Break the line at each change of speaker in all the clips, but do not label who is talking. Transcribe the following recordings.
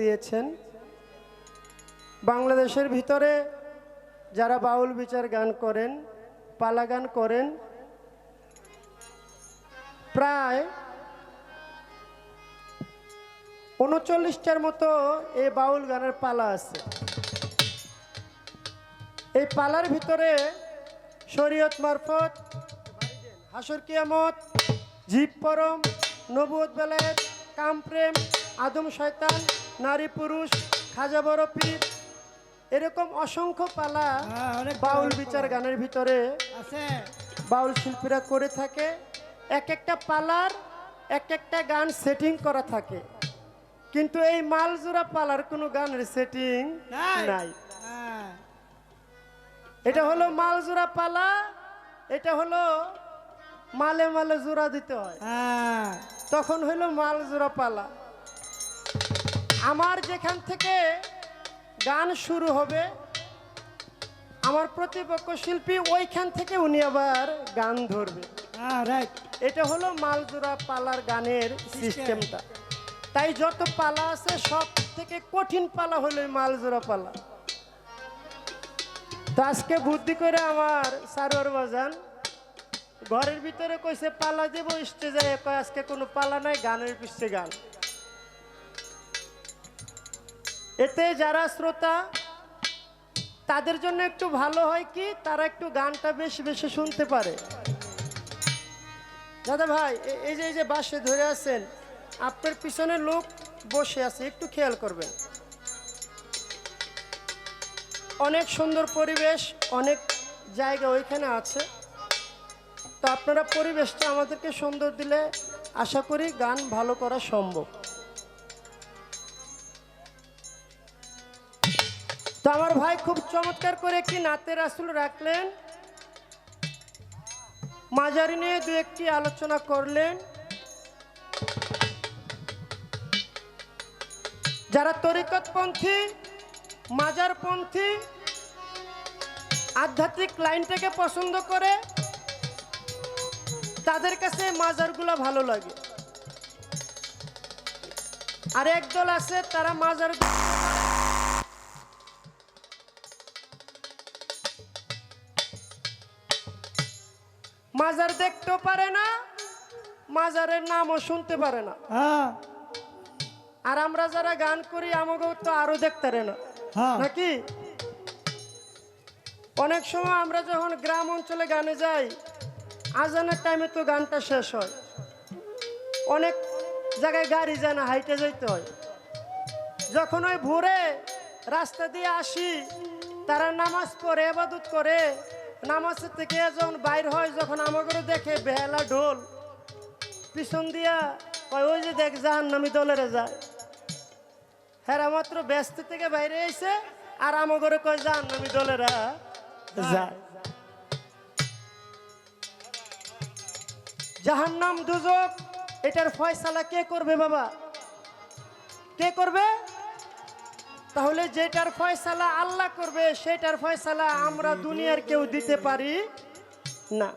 দিয়েছেন। বাংলাদেশের ভিতরে যারা বাউল বিচার গান করেন, পালা গান করেন, প্রায় উনচল্লিশটার মতো এই বাউল গানের পালা আছে। এই পালার ভিতরে শরীয়ত মারফত হাসর কিয়ামত, জীব পরম বেলায়েত, কাম প্রেম আদম শয়তান নারী পুরুষ খাজা বড় পীর এরকম অসংখ্য পালা
হ্যাঁ,
বাউল বিচার গানের ভিতরে
আছে।
বাউল শিল্পীরা করে থাকে। এক একটা পালার এক একটা গান সেটিং করা থাকে। কিন্তু এই মালজোড়া পালার কোনো গানের সেটিং
নাই। হ্যাঁ,
এটা হলো মালজোড়া পালা এটা হলো মালে মালে জোড়া দিতে হয়।
হ্যাঁ,
তখন হইল মালজোড়া পালা। আমার যেখান থেকে গান শুরু হবে আমার প্রতিপক্ষ শিল্পী ওইখান থেকে উনি আবার গান ধরবে।
হ্যাঁ,
এটা হলো মালজোড়া পালার গানের সিস্টেমটা তাই যত পালা আছে সব থেকে কঠিন পালা হলো এই মালজোড়া পালা। তো আজকে বুদ্ধি করে আমার সারোয়ার বাজান ঘরের ভিতরে কইছে পালা দেবো স্টেজে। আজকে কোনো পালা নাই গানের পিছিয়ে গান। এতে যারা শ্রোতা, তাদের জন্য একটু ভালো হয় কি? তারা একটু গানটা বেশি বেশি শুনতে পারে। দাদা ভাই এই যে এই যে বাসে ধরে আছেন, আপনার পিছনে লোক বসে আছে, একটু খেয়াল করবেন। অনেক সুন্দর পরিবেশ, অনেক জায়গা ওইখানে আছে। তো আপনারা পরিবেশটা আমাদেরকে সুন্দর দিলে আশা করি গান ভালো করা সম্ভব। তো আমার ভাই খুব চমৎকার করে একটি নাতের আসল রাখলেন। মাজারি নিয়ে দু একটি আলোচনা করলেন। যারা তরিকতপন্থী, মাজারপন্থী, আধ্যাত্মিক লাইনটাকে পছন্দ করে, তাদের কাছে মাজারগুলো ভালো লাগে। আর একদল আছে, তারা মাজার মাজার দেখতেও পারে না মাজারের নামও শুনতে পারে না।
হ্যাঁ,
আর আমরা যারা গান করি আমাকেও তো আরও দেখতে পারে না।
হ্যাঁ,
নাকি? অনেক সময় আমরা যখন গ্রাম অঞ্চলে গানে যাই আজানের টাইমে তো গানটা শেষ হয়। অনেক জায়গায় গাড়ি যায় না হাইটে যাইতে হয়। যখন ওই ভোরে রাস্তা দিয়ে আসি তারা নামাজ পড়ে এবাদত করে নামাজের থেকে যখন বাইর হয়, যখন আমাকে দেখে বেহালা ঢোল, পিছন দিয়া কয়, ওই যে দেখ জাহান নামি দলেরে যায়। হ্যাঁ মাত্র ব্যস্ত থেকে বাইরে এসে আর আমাগরে কয় যান আমি দলেরা যায়। জাহান্নাম দুজক, এটার ফয়সালা কে করবে বাবা? কে করবে? তাহলে যেটার ফয়সালা আল্লাহ করবে, সেটার ফয়সালা আমরা দুনিয়ার কেউ দিতে পারি না।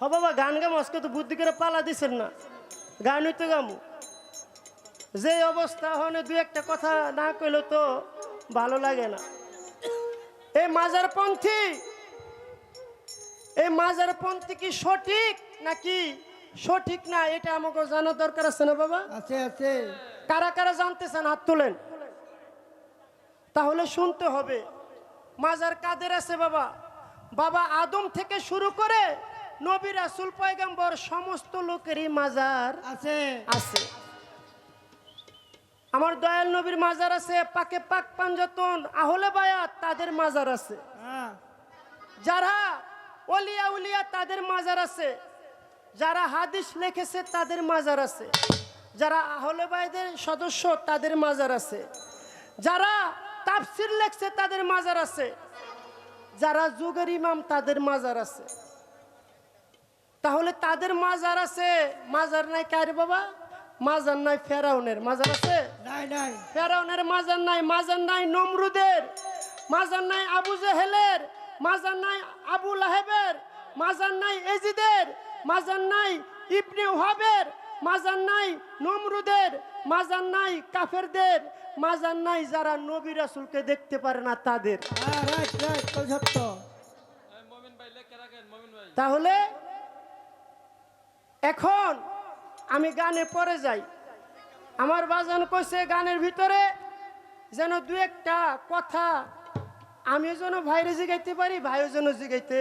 হ বাবা, গান গাম, আজকে তো বুদ্ধি করে পালা দিছেন না। গানই তো গামু। যে অবস্থা হনে দু একটা কথা না কইলে তো ভালো লাগে না। এই মাজারপন্থী এই মাজার পন্থী কি সঠিক নাকি সঠিক না এটা আমাকে জানার দরকার আছে না বাবা?
আছে আছে।
কারা কারা জানতেছেন হাত তোলেন। তাহলে শুনতে হবে মাজার কাদের আছে বাবা? বাবা আদম থেকে শুরু করে নবী রাসুল পয়গম্বর সমস্ত লোকেরই মাজার
আছে।
আছে। আমার দয়াল নবীর মাজার আছে পাকে পাক পাঞ্জাতন আহলে বায়াত তাদের মাজার আছে।
হ্যাঁ,
যারা অলিয়া উলিয়া তাদের মাজার আছে। যারা হাদিস লিখেছে তাদের মাজার আছে। যারা আহলে বায়দের সদস্য তাদের মাজার আছে। যারা তাফসির লেখছে তাদের মাজার আছে। যারা যুগের ইমাম তাদের মাজার আছে। তাহলে তাদের মাজার আছে মাজার নাই কার বাবা? মাজার নাই ফেরাউনের। মাজার আছে?
নাই নাই।
ফেরাউনের মাজার নাই মাজার নাই নমরুদের। মাজার নাই আবু জেহেলের। মাজার নাই আবু লাহেবের। মাজার নাই এজিদের। মাজার নাই ইবনে ওহাবের মাজার নাই নমরুদের মাজার নাই কাফেরদের মাজার নাই যারা নবী রাসুলকে দেখতে পারে না তাদের। তাহলে এখন আমি গানে পরে যাই। আমার বাজান কইছে গানের ভিতরে যেন দু একটা কথা আমিও যেন ভাইরে জিগাইতে পারি ভাইও যেন জিগাইতে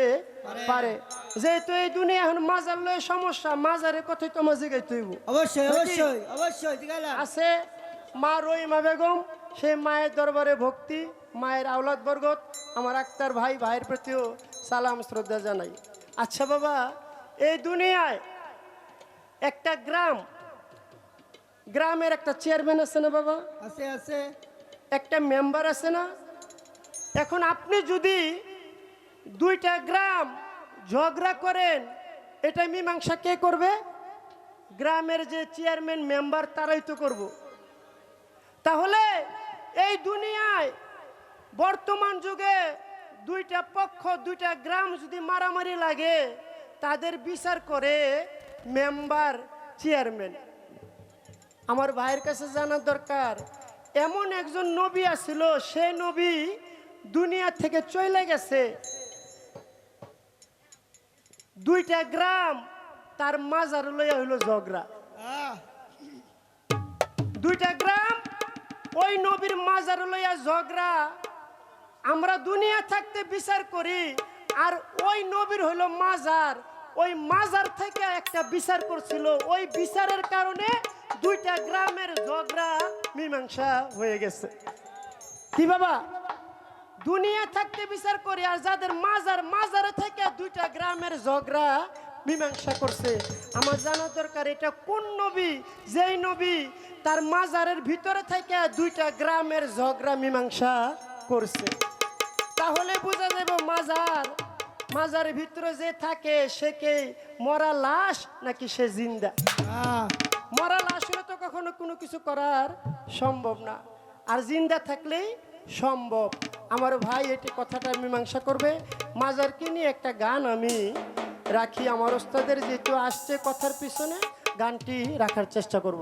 পারে। যেহেতু এই দুনিয়া এখন মাজার লয়ে সমস্যা মাজারের কথাই তোমার জিগাইতে হইব।
অবশ্যই অবশ্যই অবশ্যই আছে
মা রহিমা বেগম সেই মায়ের দরবারে ভক্তি মায়ের আওলাদ বর্গত আমার আক্তার ভাই ভাইয়ের প্রতিও সালাম শ্রদ্ধা জানাই। আচ্ছা বাবা এই দুনিয়ায় একটা গ্রাম গ্রামের একটা চেয়ারম্যান আছে না বাবা?
আছে আছে।
একটা মেম্বার আছে না? এখন আপনি যদি দুইটা গ্রাম ঝগড়া করেন এটা মীমাংসা কে করবে? গ্রামের যে চেয়ারম্যান, মেম্বার, তারাই তো করব। তাহলে এই দুনিয়ায় বর্তমান যুগে দুইটা পক্ষ, দুইটা গ্রাম যদি মারামারি লাগে, তাদের বিচার করে মেম্বার, চেয়ারম্যান। আমার ভাইয়ের কাছে জানার দরকার, এমন একজন নবী আছিল, সে নবী দুনিয়া থেকে চলে গেছে দুইটা গ্রাম তার মাজার লইয়া হইল ঝগড়া। দুইটা গ্রাম ওই নবীর মাজার লইয়া ঝগড়া। আমরা দুনিয়া থাকতে বিচার করি আর ওই নবীর হইল মাজার। ওই মাজার থেকে একটা বিচার করছিল। ওই বিচারের কারণে দুইটা গ্রামের ঝগড়া মীমাংসা হয়ে গেছে। কি বাবা? দুনিয়া থাকতে বিচার করি আর যাদের মাজার মাজারে থেকে দুইটা গ্রামের ঝগড়া মীমাংসা করছে। আমার জানা দরকার এটা কোন নবী? যেই নবী তার মাজারের ভিতরে থেকে দুইটা গ্রামের ঝগড়া মীমাংসা করছে। তাহলে বোঝা যাবে মাজার মাজারের ভিতরে যে থাকে সে কে মরা লাশ নাকি সে জিন্দা? মরা লাশ হলে তো কখনো কোনো কিছু করার সম্ভব না। আর জিন্দা থাকলেই সম্ভব। আমার ভাই এটি কথাটা মীমাংসা করবে। মাজার কিনি একটা গান আমি রাখি। আমার ওস্তাদের যেহেতু আসছে কথার পিছনে, গানটি রাখার চেষ্টা করব।